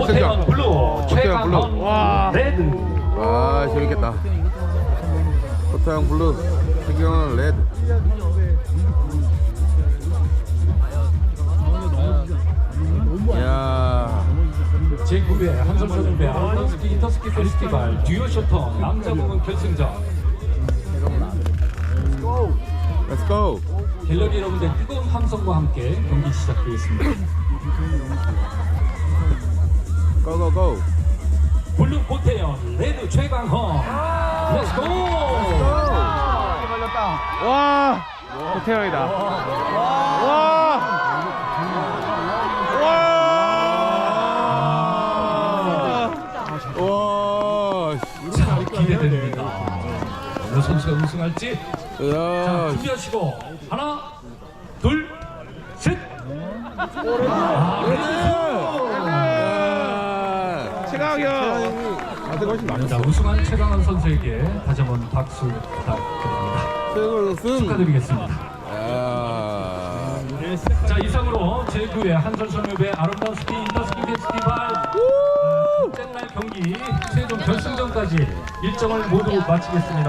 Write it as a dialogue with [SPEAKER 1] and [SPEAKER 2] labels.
[SPEAKER 1] 오태현 블루,
[SPEAKER 2] 오태현
[SPEAKER 1] 최강헌
[SPEAKER 2] 블루.
[SPEAKER 3] 와.
[SPEAKER 1] 레드.
[SPEAKER 2] 아 재밌겠다. 호타형 블루 태경은 레드. 야.
[SPEAKER 1] 제9회 한솔선배 아름다운스키 인터스키 페스티벌 듀오 쇼터 남자 부분 결승전.
[SPEAKER 2] Let's go.
[SPEAKER 1] 갤러리 여러분들 뜨거운 함성과 함께 경기 시작되겠습니다.
[SPEAKER 2] Go go go
[SPEAKER 1] 블루 오태현, 레드 최강헌. 렛츠고!
[SPEAKER 3] 와. 오태영이다. 와. 와.
[SPEAKER 2] 와
[SPEAKER 1] 자, 기대됩니다. 어느 선수가 우승할지. 자,
[SPEAKER 2] 야,
[SPEAKER 1] 준비하시고 하나, 둘, 셋. 아,
[SPEAKER 2] 야.
[SPEAKER 3] 최강혁.
[SPEAKER 2] 아들 훨씬
[SPEAKER 1] 자, 우승한 최강헌 선수에게 다시 한번 박수 부탁드립니다. 축하드리겠습니다.
[SPEAKER 2] 야.
[SPEAKER 1] 자, 이상으로 제9회 한솔선협의 아름다운 스키 인터스키 페스티벌 첫째 날 경기 최종 결승전까지 일정을 모두 마치겠습니다.